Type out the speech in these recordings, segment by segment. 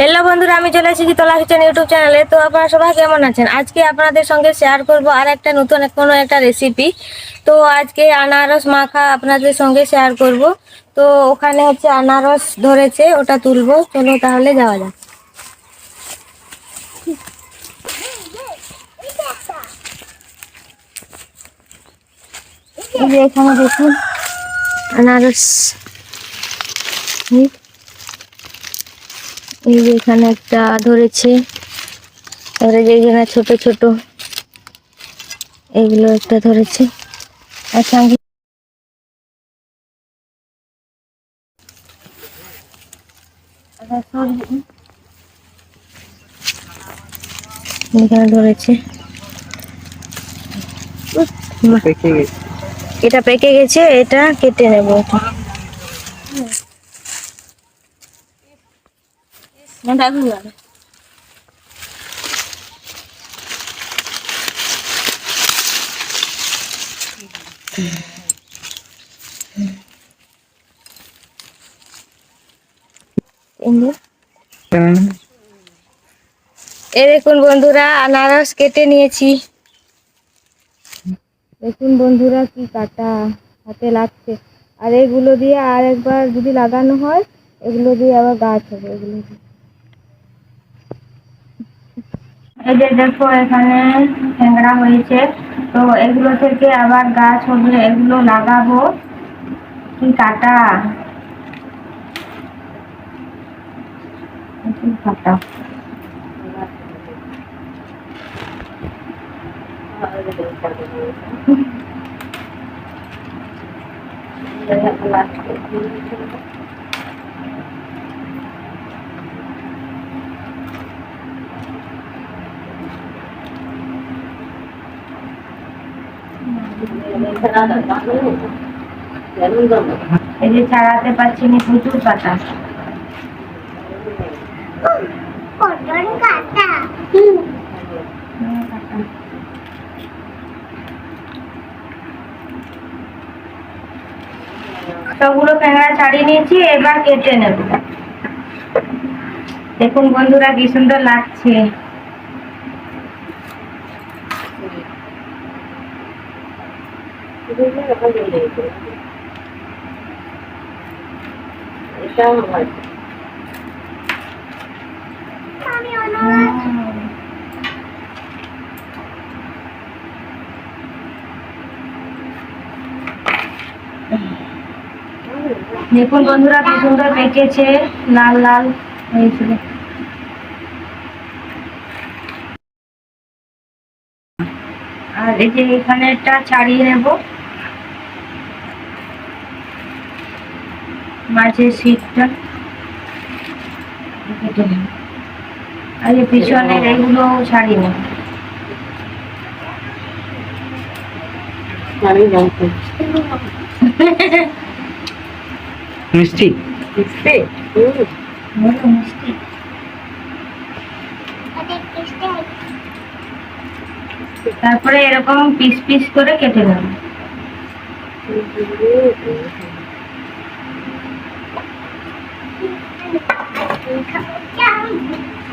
Hello বন্ধুরা, আমি চলে এসেছি তোলা কিচেন ইউটিউব চ্যানেলে। তো আপনারা সবাই কেমন আছেন? আজকে আপনাদের সঙ্গে শেয়ার করব আর একটা নতুন কোনো একটা রেসিপি তো আজকে আনারস মাখা আপনাদের সঙ্গে শেয়ার করব। তো ওখানে হচ্ছে আনারস ধরেছে, ওটা তুলবো। চলো তাহলে যাওয়া যাক। এখানে দেখুন, আনারস। এই যে এখানে একটা ধরেছে। তারপরে যে এখানে ছোট ছোট। এগুলো একটা ধরেছে। আর সঙ্গে এখানে ধরেছে। এটা পেকে গেছে এটা কেটে নেব। দেখুন না এ দেখুন বন্ধুরা, আনারস কেটে নিয়েছি দেখুন বন্ধুরা কি কাটা, হাতে লাগছে আর এগুলো দিয়ে আর একবার যদি লাগানো হয়, এগুলো দিয়ে আবার গাছ হবে, এগুলো দিয়ে। এই যে দেখো এখানে ট্যাংরা হয়েছে তো এগুলো থেকে আবার গাছ হবে এগুলো লাগাবো। কি কাটা? কাটা? এই ছাড়াতে পারছি না প্রচুর পাতা। সবগুলো প্যাংরা ছাড়িয়ে নিয়েছি, এবার কেটে নেব। দেখুন বন্ধুরা, কি সুন্দর লাগছে। দেখুন বন্ধুরা কি সুন্দর পেকেছে লাল লাল হয়েছিল আর এই যে এখানে একটা ছাড়িয়ে নেব। মাঝের শীতটা। কেটে নেব আর এই পিছনের এগুলো ছাড়িয়ে নেব মিষ্টি? মিষ্টি? তারপরে এরকম পিস পিস করে কেটে নেব।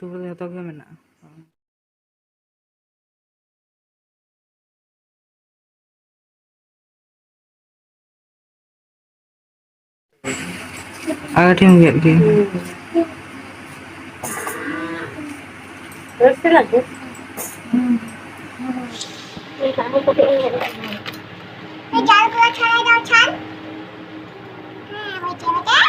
ടൂർ നേതാവ് എന്നാ Agad yung gap game. Terus lagi. Ini jalan keluar cara jauh Chan. Hmm, macam macam.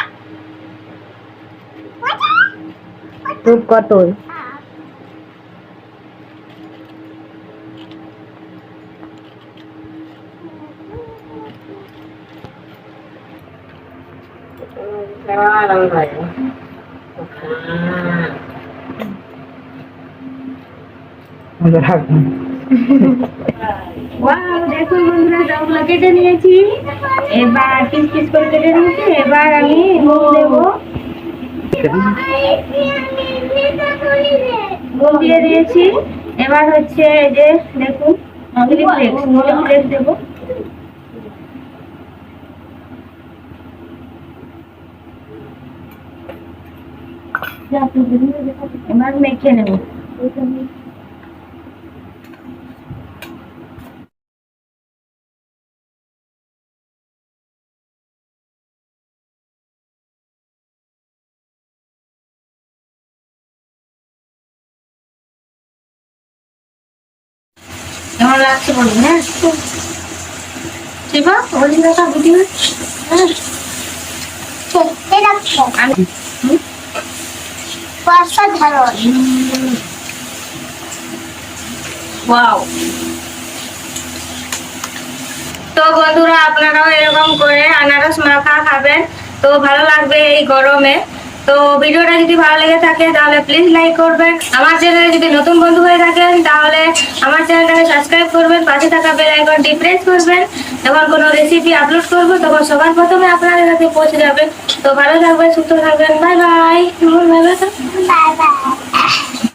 বন্ধুরা সবগুলো কেটে নিয়েছি। এবার পিস পিস করে কেটে নিয়েছি। এবার আমি নুন দিয়ে দিয়েছি। এবার হচ্ছে এই যে দেখুন চিলি ফ্লেক্স দেবো। এবার মেখে নেব। হ্যাঁ হ্যাঁ। তো বন্ধুরা, আপনারাও এরকম করে আনারস মাখা খাবেন। তো ভালো লাগবে এই গরমে। তো ভিডিওটা যদি ভালো লেগে থাকে, তাহলে প্লিজ লাইক করবেন। আমার চ্যানেলে যদি নতুন বন্ধু হয়ে থাকেন, তাহলে আমার চ্যানেলটাকে সাবস্ক্রাইব করবেন, পাশে থাকা বেল আইকনটি প্রেস করবেন। যখন কোনো রেসিপি আপলোড করব, তখন সবার প্রথমে আপনাদের কাছে পৌঁছে যাবে। তো ভালো থাকবেন, সুস্থ থাকবেন বাই বাই বাই বাই.